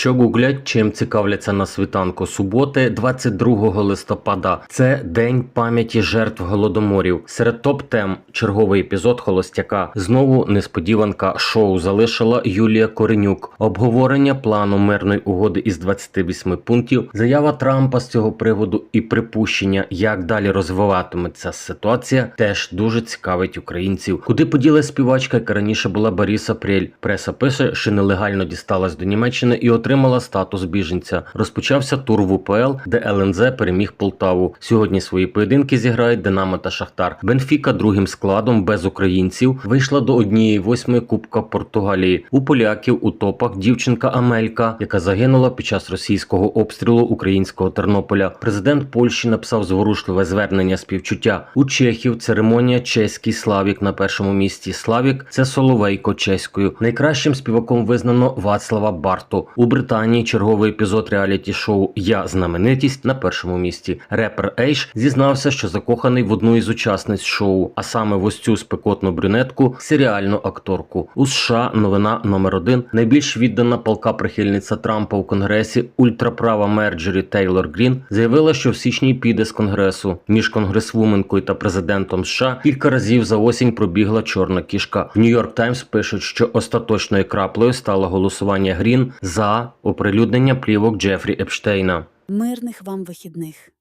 Що гуглять, чим цікавляться на світанку суботи, 22 листопада. Це день пам'яті жертв голодоморів. Серед топ тем черговий епізод Холостяка. Знову несподіванка шоу залишила Юлія Коренюк. Обговорення плану мирної угоди із 28 пунктів. Заява Трампа з цього приводу і припущення, як далі розвиватиметься ситуація, теж дуже цікавить українців. Куди поділа співачка, яка раніше була Борис Апрель. Преса пише, що нелегально дісталась до Німеччини і отримала статус біженця. Розпочався тур в УПЛ, де ЛНЗ переміг Полтаву. Сьогодні свої поєдинки зіграють Динамо та Шахтар. Бенфіка другим складом без українців вийшла до однієї восьмої Кубка Португалії. У поляків у топах дівчинка Амелька, яка загинула під час російського обстрілу українського Тернополя. Президент Польщі написав зворушливе звернення співчуття. У чехів церемонія чеський Славік на першому місці. Славік це Соловейко чеською. Найкращим співаком визнано Вацлава Барту. У Британії черговий епізод реаліті-шоу Я знаменитість на першому місці. Репер Ейш зізнався, що закоханий в одну із учасниць шоу, а саме в ось цю спекотну брюнетку, серіальну акторку. У США новина номер один. Найбільш віддана палка прихильниця Трампа у конгресі ультраправа Мерджері Тейлор Грін заявила, що в січні піде з конгресу. Між конгресвуменкою та президентом США кілька разів за осінь пробігла чорна кішка. В Нью-Йорк Таймс пишуть, що остаточною краплею стало голосування Грін за оприлюднення плівок Джефрі Епштейна. Мирних вам вихідних.